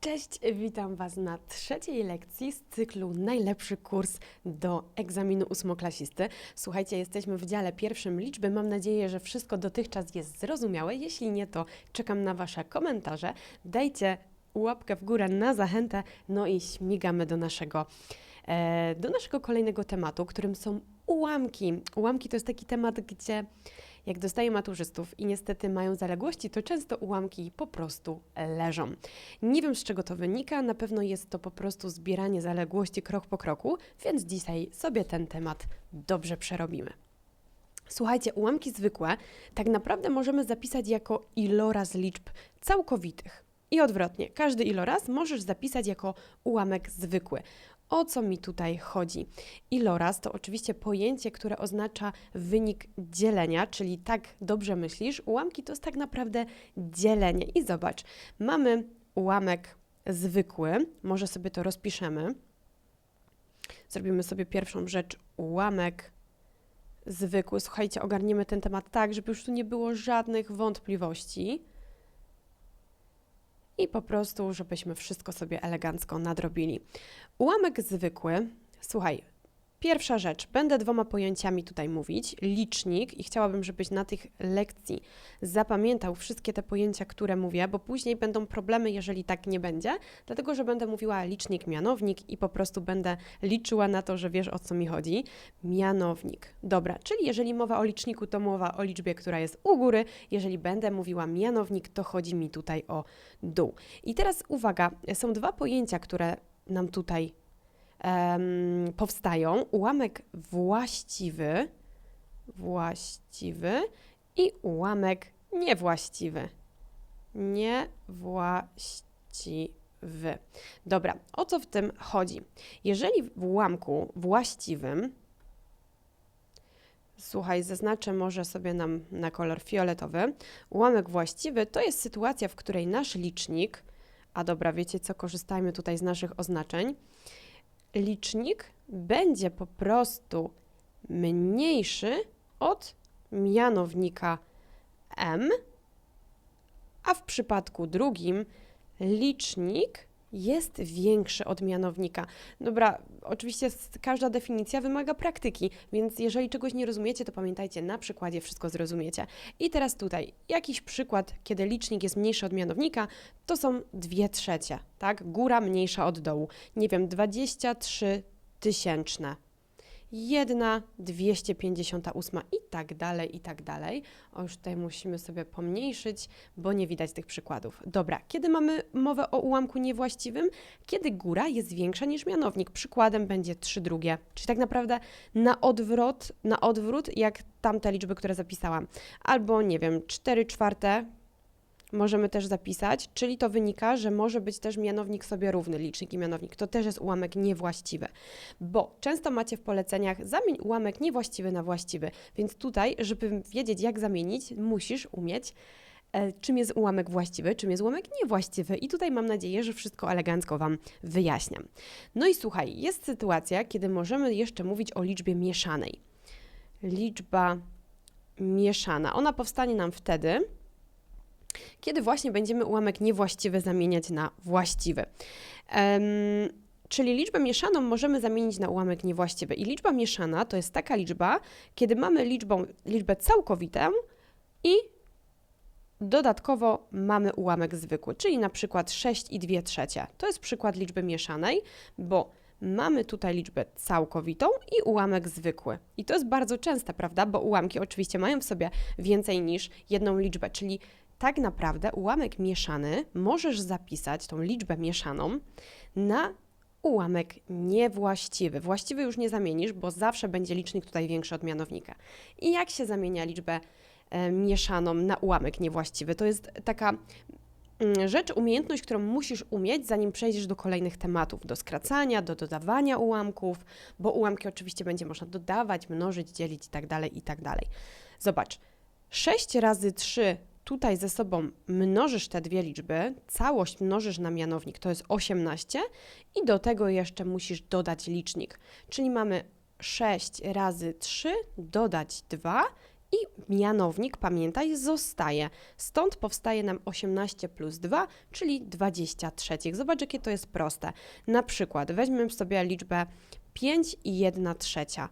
Cześć, witam Was na trzeciej lekcji z cyklu Najlepszy kurs do egzaminu ósmoklasisty. Słuchajcie, jesteśmy w dziale pierwszym liczby. Mam nadzieję, że wszystko dotychczas jest zrozumiałe. Jeśli nie, to czekam na Wasze komentarze. Dajcie łapkę w górę na zachętę, no i śmigamy do naszego, e, do naszego kolejnego tematu, którym są ułamki. Ułamki to jest taki temat, gdzie jak dostaję maturzystów i niestety mają zaległości, to często ułamki po prostu leżą. Nie wiem z czego to wynika, na pewno jest to po prostu zbieranie zaległości krok po kroku, więc dzisiaj sobie ten temat dobrze przerobimy. Słuchajcie, ułamki zwykłe tak naprawdę możemy zapisać jako iloraz liczb całkowitych. I odwrotnie, każdy iloraz możesz zapisać jako ułamek zwykły. O co mi tutaj chodzi? Iloraz to oczywiście pojęcie, które oznacza wynik dzielenia, czyli tak dobrze myślisz, ułamki to jest tak naprawdę dzielenie. I zobacz, mamy ułamek zwykły, może sobie to rozpiszemy. Zrobimy sobie pierwszą rzecz, ułamek zwykły. Słuchajcie, ogarniemy ten temat tak, żeby już tu nie było żadnych wątpliwości i po prostu, żebyśmy wszystko sobie elegancko nadrobili. Ułamek zwykły, słuchaj, Pierwsza rzecz, będę dwoma pojęciami tutaj mówić. Licznik i chciałabym, żebyś na tych lekcji zapamiętał wszystkie te pojęcia, które mówię, bo później będą problemy, jeżeli tak nie będzie, dlatego że będę mówiła licznik, mianownik i po prostu będę liczyła na to, że wiesz o co mi chodzi. Mianownik. Dobra, czyli jeżeli mowa o liczniku, to mowa o liczbie, która jest u góry. Jeżeli będę mówiła mianownik, to chodzi mi tutaj o dół. I teraz uwaga, są dwa pojęcia, które nam tutaj um, powstają ułamek właściwy, właściwy i ułamek niewłaściwy. Niewłaściwy. Dobra, o co w tym chodzi? Jeżeli w ułamku właściwym, słuchaj, zaznaczę może sobie nam na kolor fioletowy, ułamek właściwy to jest sytuacja, w której nasz licznik, a dobra, wiecie co, korzystajmy tutaj z naszych oznaczeń, licznik będzie po prostu mniejszy od mianownika m, a w przypadku drugim licznik jest większy od mianownika. Dobra, oczywiście każda definicja wymaga praktyki, więc jeżeli czegoś nie rozumiecie, to pamiętajcie, na przykładzie wszystko zrozumiecie. I teraz tutaj jakiś przykład, kiedy licznik jest mniejszy od mianownika, to są dwie trzecie, tak? Góra mniejsza od dołu. Nie wiem, 23 tysięczne jedna 258 i tak dalej, i tak dalej. O, już tutaj musimy sobie pomniejszyć, bo nie widać tych przykładów. Dobra, kiedy mamy mowę o ułamku niewłaściwym? Kiedy góra jest większa niż mianownik. Przykładem będzie 3 drugie, czyli tak naprawdę na odwrót, na odwrót jak tamte liczby, które zapisałam. Albo, nie wiem, 4 czwarte możemy też zapisać, czyli to wynika, że może być też mianownik sobie równy, licznik i mianownik. To też jest ułamek niewłaściwy, bo często macie w poleceniach zamień ułamek niewłaściwy na właściwy, więc tutaj, żeby wiedzieć jak zamienić, musisz umieć e, czym jest ułamek właściwy, czym jest ułamek niewłaściwy. I tutaj mam nadzieję, że wszystko elegancko Wam wyjaśniam. No i słuchaj, jest sytuacja, kiedy możemy jeszcze mówić o liczbie mieszanej. Liczba mieszana. Ona powstanie nam wtedy, kiedy właśnie będziemy ułamek niewłaściwy zamieniać na właściwy. Um, Czyli liczbę mieszaną możemy zamienić na ułamek niewłaściwy. I liczba mieszana to jest taka liczba, kiedy mamy liczbą, liczbę całkowitą i dodatkowo mamy ułamek zwykły, czyli na przykład 6 i 2 trzecie. To jest przykład liczby mieszanej, bo mamy tutaj liczbę całkowitą i ułamek zwykły. I to jest bardzo częste, prawda? Bo ułamki oczywiście mają w sobie więcej niż jedną liczbę, czyli tak naprawdę ułamek mieszany możesz zapisać, tą liczbę mieszaną, na ułamek niewłaściwy. Właściwy już nie zamienisz, bo zawsze będzie licznik tutaj większy od mianownika. I jak się zamienia liczbę e, mieszaną na ułamek niewłaściwy? To jest taka mm, rzecz, umiejętność, którą musisz umieć, zanim przejdziesz do kolejnych tematów, do skracania, do dodawania ułamków, bo ułamki oczywiście będzie można dodawać, mnożyć, dzielić itd., tak itd. Tak Zobacz, 6 razy 3 tutaj ze sobą mnożysz te dwie liczby, całość mnożysz na mianownik, to jest 18 i do tego jeszcze musisz dodać licznik. Czyli mamy 6 razy 3 dodać 2 I mianownik, pamiętaj, zostaje. Stąd powstaje nam 18 plus 2, czyli 23. Zobacz, jakie to jest proste. Na przykład weźmiemy sobie liczbę 5 i 1 trzecia.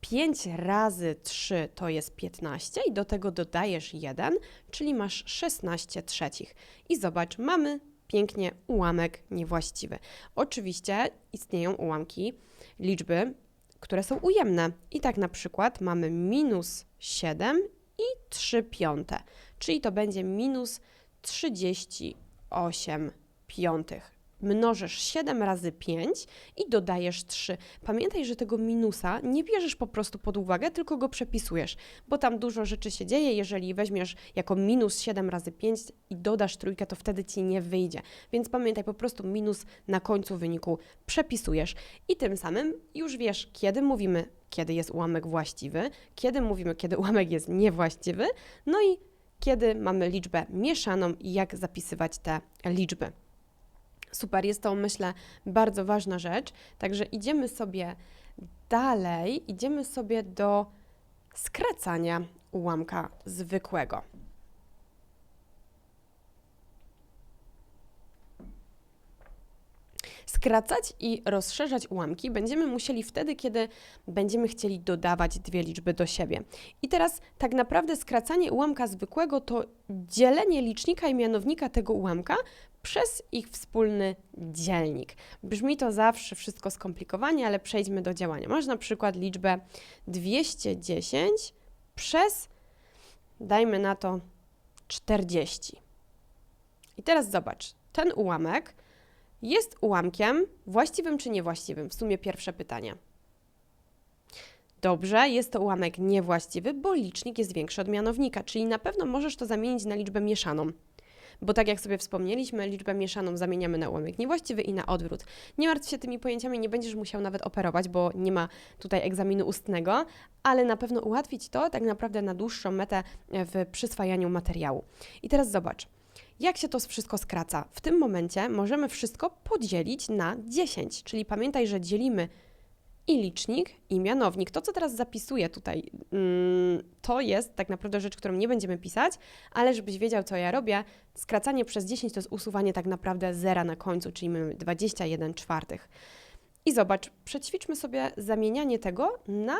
5 razy 3 to jest 15 i do tego dodajesz 1, czyli masz 16 trzecich. I zobacz, mamy pięknie ułamek niewłaściwy. Oczywiście istnieją ułamki liczby, które są ujemne. I tak na przykład mamy minus 7 i 3 piąte, czyli to będzie minus 38 piątych mnożysz 7 razy 5 i dodajesz 3. Pamiętaj, że tego minusa nie bierzesz po prostu pod uwagę, tylko go przepisujesz, bo tam dużo rzeczy się dzieje. Jeżeli weźmiesz jako minus 7 razy 5 i dodasz trójkę, to wtedy ci nie wyjdzie. Więc pamiętaj, po prostu minus na końcu wyniku przepisujesz i tym samym już wiesz, kiedy mówimy, kiedy jest ułamek właściwy, kiedy mówimy, kiedy ułamek jest niewłaściwy, no i kiedy mamy liczbę mieszaną i jak zapisywać te liczby. Super, jest to myślę bardzo ważna rzecz. Także idziemy sobie dalej, idziemy sobie do skracania ułamka zwykłego. Skracać i rozszerzać ułamki będziemy musieli wtedy, kiedy będziemy chcieli dodawać dwie liczby do siebie. I teraz tak naprawdę skracanie ułamka zwykłego to dzielenie licznika i mianownika tego ułamka przez ich wspólny dzielnik. Brzmi to zawsze wszystko skomplikowanie, ale przejdźmy do działania. Masz na przykład liczbę 210 przez, dajmy na to, 40. I teraz zobacz, ten ułamek jest ułamkiem właściwym czy niewłaściwym? W sumie pierwsze pytanie. Dobrze, jest to ułamek niewłaściwy, bo licznik jest większy od mianownika, czyli na pewno możesz to zamienić na liczbę mieszaną. Bo tak jak sobie wspomnieliśmy, liczbę mieszaną zamieniamy na ułamek niewłaściwy i na odwrót. Nie martw się tymi pojęciami, nie będziesz musiał nawet operować, bo nie ma tutaj egzaminu ustnego, ale na pewno ułatwić to tak naprawdę na dłuższą metę w przyswajaniu materiału. I teraz zobacz. Jak się to wszystko skraca? W tym momencie możemy wszystko podzielić na 10, czyli pamiętaj, że dzielimy i licznik, i mianownik. To, co teraz zapisuję tutaj, mm, to jest tak naprawdę rzecz, którą nie będziemy pisać, ale żebyś wiedział, co ja robię, skracanie przez 10 to jest usuwanie tak naprawdę zera na końcu, czyli mamy 21 czwartych. I zobacz, przećwiczmy sobie zamienianie tego na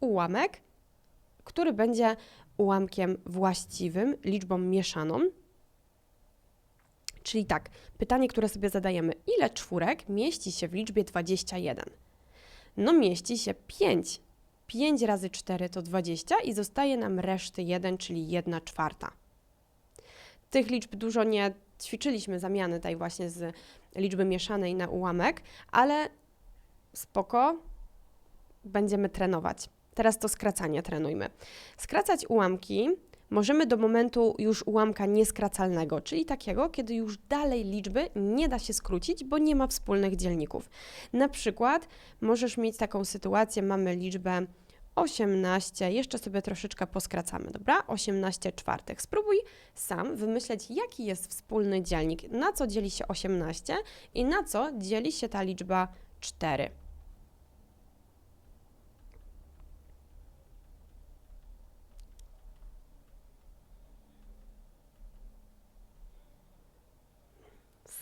ułamek, który będzie ułamkiem właściwym, liczbą mieszaną. Czyli tak, pytanie, które sobie zadajemy, ile czwórek mieści się w liczbie 21? No mieści się 5. 5 razy 4 to 20 i zostaje nam reszty 1, czyli 1 czwarta. Tych liczb dużo nie ćwiczyliśmy zamiany tej właśnie z liczby mieszanej na ułamek, ale spoko, będziemy trenować. Teraz to skracanie trenujmy. Skracać ułamki możemy do momentu już ułamka nieskracalnego, czyli takiego, kiedy już dalej liczby nie da się skrócić, bo nie ma wspólnych dzielników. Na przykład możesz mieć taką sytuację, mamy liczbę 18, jeszcze sobie troszeczkę poskracamy, dobra? 18 czwartych. Spróbuj sam wymyśleć, jaki jest wspólny dzielnik, na co dzieli się 18 i na co dzieli się ta liczba 4.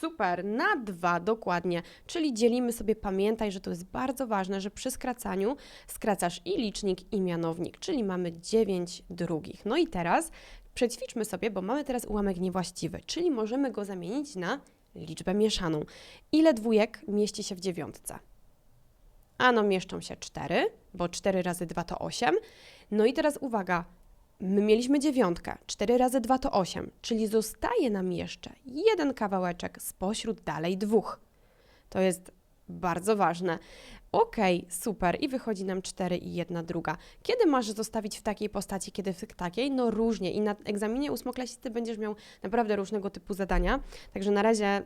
Super, na dwa dokładnie, czyli dzielimy sobie, pamiętaj, że to jest bardzo ważne, że przy skracaniu skracasz i licznik, i mianownik, czyli mamy 9 drugich. No i teraz przećwiczmy sobie, bo mamy teraz ułamek niewłaściwy, czyli możemy go zamienić na liczbę mieszaną. Ile dwójek mieści się w dziewiątce? Ano mieszczą się 4, bo 4 razy 2 to 8. No i teraz uwaga, My mieliśmy dziewiątkę, 4 razy 2 to 8, czyli zostaje nam jeszcze jeden kawałeczek spośród dalej dwóch. To jest bardzo ważne. Ok, super, i wychodzi nam 4 i jedna druga. Kiedy masz zostawić w takiej postaci, kiedy w takiej? No różnie i na egzaminie ósmoklasisty będziesz miał naprawdę różnego typu zadania, także na razie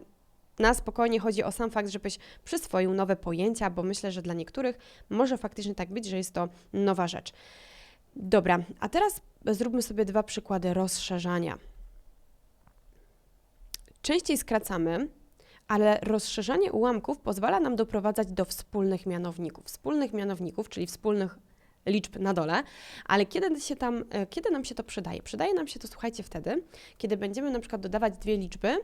na spokojnie chodzi o sam fakt, żebyś przyswoił nowe pojęcia, bo myślę, że dla niektórych może faktycznie tak być, że jest to nowa rzecz. Dobra, a teraz zróbmy sobie dwa przykłady rozszerzania. Częściej skracamy, ale rozszerzanie ułamków pozwala nam doprowadzać do wspólnych mianowników. Wspólnych mianowników, czyli wspólnych liczb na dole, ale kiedy, się tam, e, kiedy nam się to przydaje? Przydaje nam się to, słuchajcie, wtedy, kiedy będziemy na przykład dodawać dwie liczby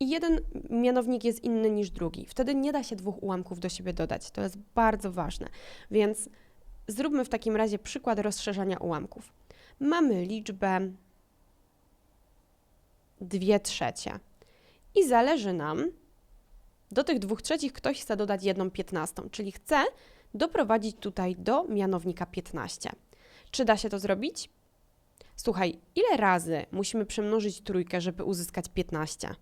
i jeden mianownik jest inny niż drugi. Wtedy nie da się dwóch ułamków do siebie dodać. To jest bardzo ważne. Więc zróbmy w takim razie przykład rozszerzania ułamków. Mamy liczbę 2 trzecie i zależy nam, do tych dwóch trzecich ktoś chce dodać jedną piętnastą, czyli chce doprowadzić tutaj do mianownika 15. Czy da się to zrobić? Słuchaj, ile razy musimy przemnożyć trójkę, żeby uzyskać 15?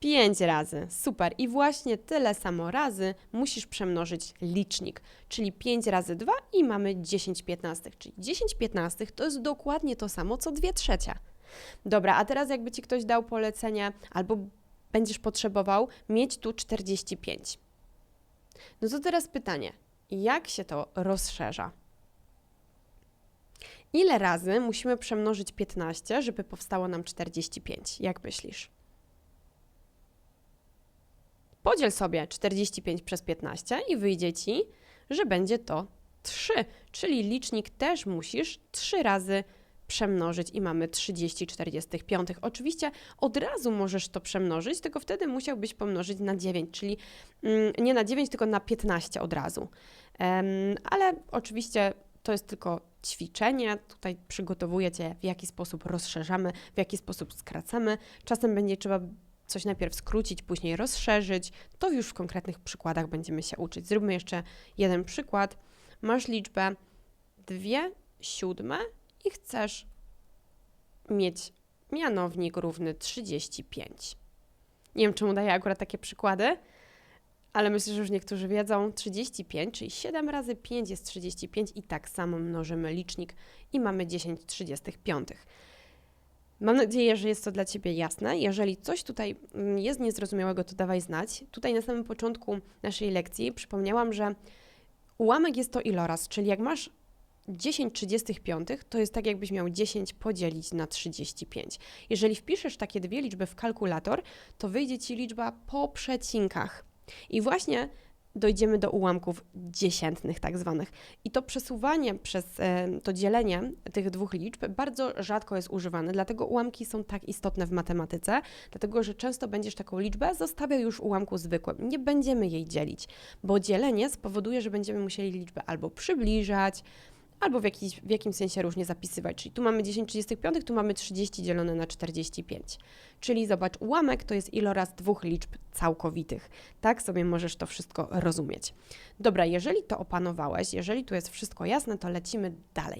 5 razy. Super. I właśnie tyle samo razy musisz przemnożyć licznik, czyli 5 razy 2 i mamy 10 piętnastych. Czyli 10 piętnastych to jest dokładnie to samo, co 2 trzecie. Dobra, a teraz jakby Ci ktoś dał polecenie albo będziesz potrzebował mieć tu 45. No to teraz pytanie, jak się to rozszerza? Ile razy musimy przemnożyć 15, żeby powstało nam 45? Jak myślisz? Podziel sobie 45 przez 15 i wyjdzie Ci, że będzie to 3, czyli licznik też musisz 3 razy przemnożyć i mamy 30 45. Oczywiście od razu możesz to przemnożyć, tylko wtedy musiałbyś pomnożyć na 9, czyli mm, nie na 9, tylko na 15 od razu. Ale oczywiście to jest tylko ćwiczenie. Tutaj przygotowuję Cię, w jaki sposób rozszerzamy, w jaki sposób skracamy. Czasem będzie trzeba coś najpierw skrócić, później rozszerzyć. To już w konkretnych przykładach będziemy się uczyć. Zróbmy jeszcze jeden przykład. Masz liczbę 2 siódme i chcesz mieć mianownik równy 35. Nie wiem, czemu daję akurat takie przykłady, ale myślę, że już niektórzy wiedzą. 35, czyli 7 razy 5 jest 35 i tak samo mnożymy licznik i mamy 10 35. Mam nadzieję, że jest to dla Ciebie jasne. Jeżeli coś tutaj mm, jest niezrozumiałego, to dawaj znać. Tutaj na samym początku naszej lekcji przypomniałam, że ułamek jest to iloraz, czyli jak masz 10 35 to jest tak, jakbyś miał 10 podzielić na 35. Jeżeli wpiszesz takie dwie liczby w kalkulator, to wyjdzie ci liczba po przecinkach. I właśnie dojdziemy do ułamków dziesiętnych, tak zwanych. I to przesuwanie przez e, to dzielenie tych dwóch liczb bardzo rzadko jest używane, dlatego ułamki są tak istotne w matematyce, dlatego że często będziesz taką liczbę zostawiał już ułamku zwykłym. Nie będziemy jej dzielić, bo dzielenie spowoduje, że będziemy musieli liczbę albo przybliżać, albo w, jakiś, w jakimś sensie różnie zapisywać. Czyli tu mamy 10 35, tu mamy 30 dzielone na 45. Czyli zobacz, ułamek to jest iloraz dwóch liczb całkowitych. Tak sobie możesz to wszystko rozumieć. Dobra, jeżeli to opanowałeś, jeżeli tu jest wszystko jasne, to lecimy dalej.